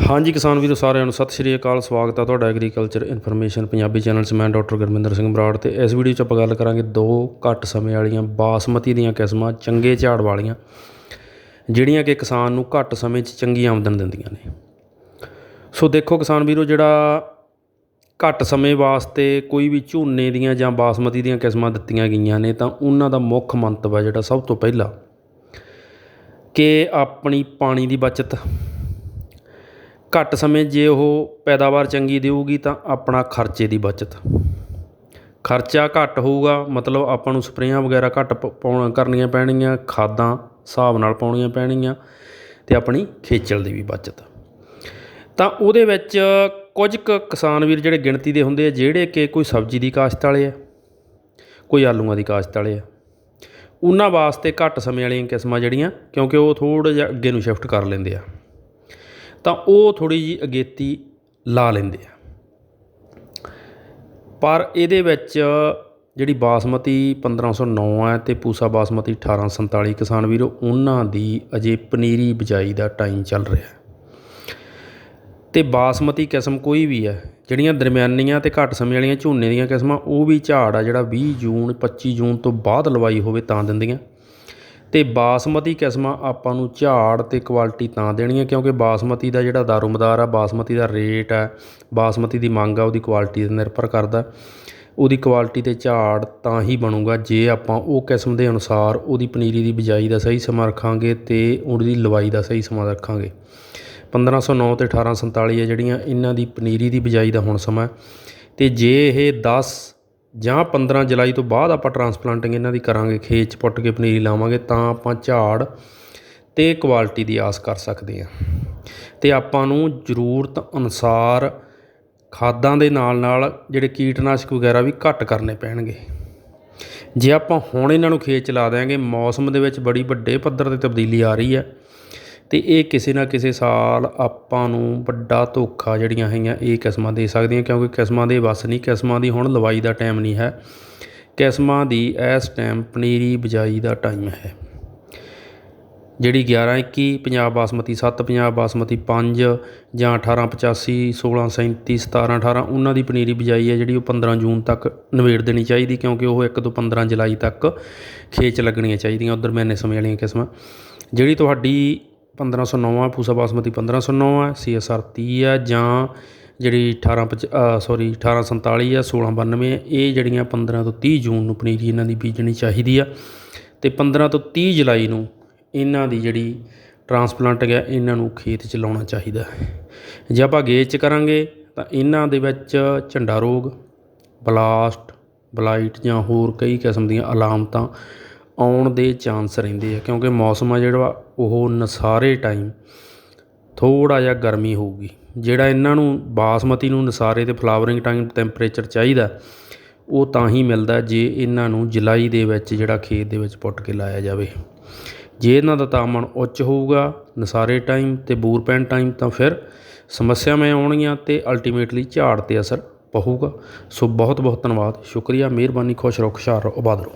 ਹਾਂਜੀ ਕਿਸਾਨ ਵੀਰੋ, ਸਾਰਿਆਂ ਨੂੰ ਸਤਿ ਸ਼੍ਰੀ ਅਕਾਲ, ਸਵਾਗਤ ਹੈ ਤੁਹਾਡਾ ਐਗਰੀਕਲਚਰ ਇਨਫੋਰਮੇਸ਼ਨ ਪੰਜਾਬੀ ਚੈਨਲ 'ਚ। ਮੈਂ ਡਾਕਟਰ ਗੁਰਮਿੰਦਰ ਸਿੰਘ ਬਰਾੜ ਤੇ ਇਸ ਵੀਡੀਓ 'ਚ ਆਪਾਂ ਗੱਲ ਕਰਾਂਗੇ ਦੋ ਘੱਟ ਸਮੇਂ ਵਾਲੀਆਂ ਬਾਸਮਤੀ ਦੀਆਂ ਕਿਸਮਾਂ, ਚੰਗੇ ਝਾੜ ਵਾਲੀਆਂ, ਜਿਹੜੀਆਂ ਕਿ ਕਿਸਾਨ ਨੂੰ ਘੱਟ ਸਮੇਂ 'ਚ ਚੰਗੀ ਆਮਦਨ ਦਿੰਦੀਆਂ ਨੇ। ਸੋ ਦੇਖੋ ਕਿਸਾਨ ਵੀਰੋ, ਜਿਹੜਾ ਘੱਟ ਸਮੇਂ ਵਾਸਤੇ ਕੋਈ ਵੀ ਝੋਨੇ ਦੀਆਂ ਜਾਂ ਬਾਸਮਤੀ ਦੀਆਂ ਕਿਸਮਾਂ ਦਿੱਤੀਆਂ ਗਈਆਂ ਨੇ, ਤਾਂ ਉਹਨਾਂ ਦਾ ਮੁੱਖ ਮੰਤਵ ਹੈ ਜਿਹੜਾ ਸਭ ਤੋਂ ਪਹਿਲਾਂ, ਕਿ ਆਪਣੀ ਪਾਣੀ ਦੀ ਬਚਤ ਘੱਟ ਸਮੇਂ ਜੇ ਉਹ ਪੈਦਾਵਾਰ ਚੰਗੀ ਦੇਊਗੀ ਤਾਂ ਆਪਣਾ ਖਰਚੇ ਦੀ ਬਚਤ। ਖਰਚਾ ਘੱਟ ਹੋਊਗਾ, ਮਤਲਬ ਆਪਾਂ ਨੂੰ ਸਪਰੇਆਂ ਵਗੈਰਾ ਘੱਟ ਪ- ਪਾਉਣ, ਕਰਨੀਆਂ ਪੈਣਗੀਆਂ, ਖਾਦਾਂ ਹਿਸਾਬ ਨਾਲ ਪਾਉਣੀਆਂ ਪੈਣਗੀਆਂ ਤੇ ਆਪਣੀ ਖੇਚਲ ਦੀ ਵੀ ਬਚਤ। ਤਾਂ ਉਹਦੇ ਵਿੱਚ ਕੁਝ ਕੁ ਕਿਸਾਨ ਵੀਰ ਜਿਹੜੇ ਗਿਣਤੀ ਦੇ ਹੁੰਦੇ ਆ, ਜਿਹੜੇ ਕਿ ਕੋਈ ਸਬਜ਼ੀ ਦੀ ਕਾਸ਼ਤ ਵਾਲੇ ਆ, ਕੋਈ ਆਲੂਆਂ ਦੀ ਕਾਸ਼ਤ ਵਾਲੇ ਆ, ਉਹਨਾਂ ਵਾਸਤੇ ਘੱਟ ਸਮੇਂ ਵਾਲੀਆਂ ਕਿਸਮਾਂ ਜਿਹੜੀਆਂ ਕਿਉਂਕਿ ਉਹ ਥੋੜ੍ਹਾ ਜਿਹਾ ਅੱਗੇ ਨੂੰ ਸ਼ਿਫਟ ਕਰ ਲੈਂਦੇ ਆ। ਤਾਂ ਉਹ ਥੋੜੀ ਜੀ ਅਗੇਤੀ ਲਾ ਲੈਂਦੇ ਆ। ਪਰ ਇਹਦੇ ਵਿੱਚ ਜਿਹੜੀ ਬਾਸਮਤੀ 1509 ਹੈ ਤੇ ਪੂਸਾ ਬਾਸਮਤੀ 1847 ਕਿਸਾਨ ਵੀਰੋ, ਉਹਨਾਂ ਦੀ ਅਜੇ ਪਨੀਰੀ ਬਿਜਾਈ ਦਾ ਟਾਈਮ ਚੱਲ ਰਿਹਾ ਹੈ। ਤੇ ਬਾਸਮਤੀ ਕਿਸਮ ਕੋਈ ਵੀ ਹੈ, ਜਿਹੜੀਆਂ ਦਰਮਿਆਨੀਆਂ ਤੇ ਘੱਟ ਸਮੇਂ ਵਾਲੀਆਂ ਝੋਨੇ ਦੀਆਂ ਕਿਸਮਾਂ, ਉਹ ਵੀ ਝਾੜ ਆ ਜਿਹੜਾ 20 ਜੂਨ 25 ਜੂਨ ਤੋਂ ਬਾਅਦ ਲਵਾਈ ਹੋਵੇ ਤਾਂ ਦਿੰਦੀਆਂ। ਅਤੇ ਬਾਸਮਤੀ ਕਿਸਮਾਂ ਆਪਾਂ ਨੂੰ ਝਾੜ ਅਤੇ ਕੁਆਲਿਟੀ ਤਾਂ ਦੇਣੀਆਂ, ਕਿਉਂਕਿ ਬਾਸਮਤੀ ਦਾ ਜਿਹੜਾ ਦਾਰੋਮਦਾਰ ਆ, ਬਾਸਮਤੀ ਦਾ ਰੇਟ ਹੈ ਬਾਸਮਤੀ ਦੀ ਮੰਗ ਆ, ਉਹਦੀ ਕੁਆਲਿਟੀ ਤੇ ਨਿਰਭਰ ਕਰਦਾ। ਉਹਦੀ ਕੁਆਲਿਟੀ ਤੇ ਝਾੜ ਤਾਂ ਹੀ ਬਣੂਗਾ ਜੇ ਆਪਾਂ ਉਹ ਕਿਸਮ ਦੇ ਅਨੁਸਾਰ ਉਹਦੀ ਪਨੀਰੀ ਦੀ ਬਿਜਾਈ ਦਾ ਸਹੀ ਸਮਾਂ ਰੱਖਾਂਗੇ ਤੇ ਉਹਦੀ ਲਵਾਈ ਦਾ ਸਹੀ ਸਮਾਂ ਰੱਖਾਂਗੇ। 1509 ਤੇ 1847 ਹੈ ਜਿਹੜੀਆਂ ਇਹਨਾਂ ਦੀ ਪਨੀਰੀ ਦੀ ਬਿਜਾਈ ਦਾ ਹੁਣ ਸਮਾਂ। ਤੇ ਜੇ ਇਹ 10 ਜਾਂ 15 ਜੁਲਾਈ ਤੋਂ ਬਾਅਦ ਆਪਾਂ ਟਰਾਂਸਪਲਾਂਟਿੰਗ ਇਹਨਾਂ ਦੀ ਕਰਾਂਗੇ, ਖੇਤ 'ਚ ਪੁੱਟ ਕੇ ਪਨੀਰੀ ਲਾਵਾਂਗੇ, ਤਾਂ ਆਪਾਂ ਝਾੜ ਤੇ ਕੁਆਲਿਟੀ ਦੀ ਆਸ ਕਰ ਸਕਦੇ ਹਾਂ। ਤੇ ਆਪਾਂ ਨੂੰ ਜ਼ਰੂਰਤ ਅਨੁਸਾਰ ਖਾਦਾਂ ਦੇ ਨਾਲ ਨਾਲ ਜਿਹੜੇ ਕੀਟਨਾਸ਼ਕ ਵਗੈਰਾ ਵੀ ਘੱਟ ਕਰਨੇ ਪੈਣਗੇ। ਜੇ ਆਪਾਂ ਹੁਣ ਇਹਨਾਂ ਨੂੰ ਖੇਤ ਚ ਲਾ ਦਿਆਂਗੇ, ਮੌਸਮ ਦੇ ਵਿੱਚ ਬੜੀ ਵੱਡੇ ਪੱਧਰ ਤੇ ਤਬਦੀਲੀ ਆ ਰਹੀ ਹੈ। ਅਤੇ ਇਹ ਕਿਸੇ ਨਾ ਕਿਸੇ ਸਾਲ ਆਪਾਂ ਨੂੰ ਵੱਡਾ ਧੋਖਾ ਜਿਹੜੀਆਂ ਹੈਗੀਆਂ, ਇਹ ਕਿਸਮਾਂ ਦੇ ਸਕਦੀਆਂ, ਕਿਉਂਕਿ ਕਿਸਮਾਂ ਦੇ ਵੱਸ ਨਹੀਂ, ਕਿਸਮਾਂ ਦੀ ਹੁਣ ਲਵਾਈ ਦਾ ਟਾਈਮ ਨਹੀਂ ਹੈ। ਕਿਸਮਾਂ ਦੀ ਇਸ ਟਾਈਮ ਪਨੀਰੀ ਬਿਜਾਈ ਦਾ ਟਾਈਮ ਹੈ। ਜਿਹੜੀ 11 21 ਪੰਜਾਬ ਬਾਸਮਤੀ 7 ਪੰਜਾਬ ਬਾਸਮਤੀ 5 ਜਾਂ 18 85 16 37 17 18 ਉਹਨਾਂ ਦੀ ਪਨੀਰੀ ਬਿਜਾਈ ਹੈ ਜਿਹੜੀ ਉਹ 15 ਜੂਨ ਤੱਕ ਨਵੇੜ ਦੇਣੀ ਚਾਹੀਦੀ, ਕਿਉਂਕਿ ਉਹ 1 ਤੋਂ 15 ਜੁਲਾਈ ਤੱਕ ਖੇਚ ਲੱਗਣੀਆਂ ਚਾਹੀਦੀਆਂ, ਉਧਰ ਮੈਨੇ ਸਮੇਂ ਵਾਲੀਆਂ ਕਿਸਮਾਂ। ਜਿਹੜੀ ਤੁਹਾਡੀ 1509 ਆ ਪੂਸਾ ਬਾਸਮਤੀ 1509 ਆ ਸੀਐਸਆਰ 30 ਹੈ ਜਾਂ ਜਿਹੜੀ 18 ਸੌਰੀ 1847 ਆ 1692 ਇਹ ਜਿਹੜੀਆਂ 15 ਤੋਂ 30 ਜੂਨ ਨੂੰ ਪਨੀਰੀ ਇਹਨਾਂ ਦੀ ਬੀਜਣੀ ਚਾਹੀਦੀ ਆ। ਤੇ 15 ਤੋਂ 30 ਜੁਲਾਈ ਨੂੰ ਇਹਨਾਂ ਦੀ ਜਿਹੜੀ ਟਰਾਂਸਪਲਾਂਟ ਗਿਆ ਇਹਨਾਂ ਨੂੰ ਖੇਤ 'ਚ ਲਾਉਣਾ ਚਾਹੀਦਾ ਜੇ ਆਪਾਂ ਗੇਜ 'ਚ ਕਰਾਂਗੇ, ਤਾਂ ਇਹਨਾਂ ਦੇ ਵਿੱਚ ਝੰਡਾ ਰੋਗ, ਬਲਾਸਟ, ਬਲਾਈਟ ਜਾਂ ਹੋਰ ਕਈ ਕਿਸਮ ਦੀਆਂ ਅਲਾਮਤਾਂ ਆਉਣ ਦੇ ਚਾਂਸ ਰਹਿੰਦੇ ਆ, ਕਿਉਂਕਿ ਮੌਸਮ ਆ ਜਿਹੜਾ ਉਹ ਨਸਾਰੇ ਟਾਈਮ ਥੋੜ੍ਹਾ ਜਿਹਾ ਗਰਮੀ ਹੋਊਗੀ। ਜਿਹੜਾ ਇਹਨਾਂ ਨੂੰ ਬਾਸਮਤੀ ਨੂੰ ਨਸਾਰੇ ਤੇ ਫਲਾਵਰਿੰਗ ਟਾਈਮ ਟੈਂਪਰੇਚਰ ਚਾਹੀਦਾ, ਉਹ ਤਾਂ ਹੀ ਮਿਲਦਾ ਜੇ ਇਹਨਾਂ ਨੂੰ ਜੁਲਾਈ ਦੇ ਵਿੱਚ ਜਿਹੜਾ ਖੇਤ ਦੇ ਵਿੱਚ ਪੁੱਟ ਕੇ ਲਾਇਆ ਜਾਵੇ। ਜੇ ਇਹਨਾਂ ਦਾ ਤਾਪਮਾਨ ਉੱਚ ਹੋਊਗਾ, ਨਸਾਰੇ ਟਾਈਮ ਤੇ ਬੂਰ ਪੈਣ ਟਾਈਮ ਤਾਂ ਫਿਰ ਸਮੱਸਿਆਵਾਂ ਆਉਣਗੀਆਂ ਤੇ ਅਲਟੀਮੇਟਲੀ ਝਾੜ ਤੇ ਅਸਰ ਪਊਗਾ। ਸੋ ਬਹੁਤ ਬਹੁਤ ਧੰਨਵਾਦ, ਸ਼ੁਕਰੀਆ, ਮਿਹਰਬਾਨੀ, ਖੁਸ਼ ਰਹੋ, ਖੁਸ਼ਹਾਲ ਰਹੋ, ਆਬਾਦ ਰਹੋ।